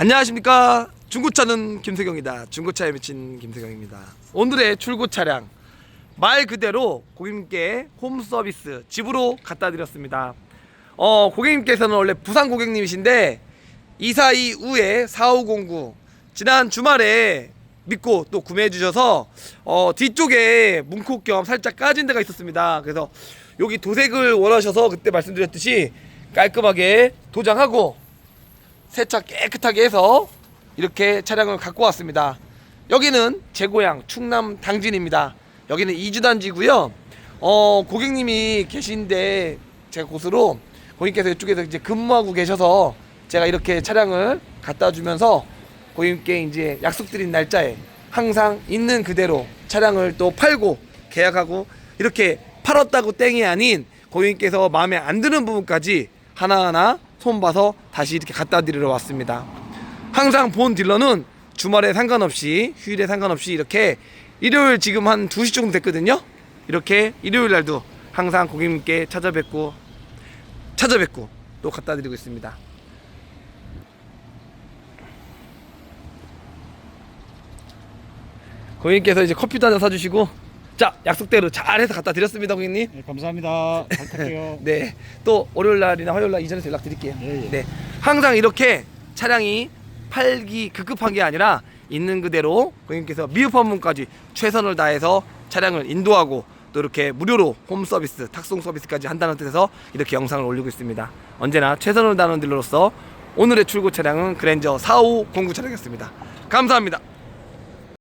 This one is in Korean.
안녕하십니까. 중고차는 김세경이다. 중고차에 미친 김세경입니다. 오늘의 출고 차량 말 그대로 고객님께 홈 서비스 집으로 갖다 드렸습니다. 어 고객님께서는 원래 부산 고객님이신데 242 우에 4509 지난 주말에 믿고 또 구매해 주셔서 어 뒤쪽에 문콕 겸 살짝 까진 데가 있었습니다. 그래서 여기 도색을 원하셔서 그때 말씀드렸듯이 깔끔하게 도장하고 세차 깨끗하게 해서 이렇게 차량을 갖고 왔습니다. 여기는 제 고향 충남 당진입니다. 여기는 이주단지고요. 어 고객님이 계신데 제가 곳으로 고객님께서 이쪽에서 이제 근무하고 계셔서 제가 이렇게 차량을 갖다 주면서 고객님께 이제 약속드린 날짜에 항상 있는 그대로 차량을 또 팔고 계약하고 이렇게 팔았다고 땡이 아닌 고객님께서 마음에 안 드는 부분까지 하나하나 손봐서 다시 이렇게 갖다 드리러 왔습니다. 항상 본 딜러는 주말에 상관없이 휴일에 상관없이 이렇게 일요일 지금 한 2시 정도 됐거든요. 이렇게 일요일 날도 항상 고객님께 찾아뵙고 찾아뵙고 또 갖다 드리고 있습니다. 고객님께서 이제 커피도 한잔 사주시고 자 약속대로 잘해서 갖다 드렸습니다 고객님 네, 감사합니다. 잘 탈게요. 네. 또 월요일 날이나 화요일 날 이전에서 연락 드릴게요. 예, 예. 네. 항상 이렇게 차량이 팔기 급급한 게 아니라 있는 그대로 고객님께서 미흡 판문까지 최선을 다해서 차량을 인도하고 또 이렇게 무료로 홈 서비스, 탁송 서비스까지 한다는 뜻에서 이렇게 영상을 올리고 있습니다. 언제나 최선을 다하는 딜러로서 오늘의 출고 차량은 그랜저 4509 차량이었습니다. 감사합니다.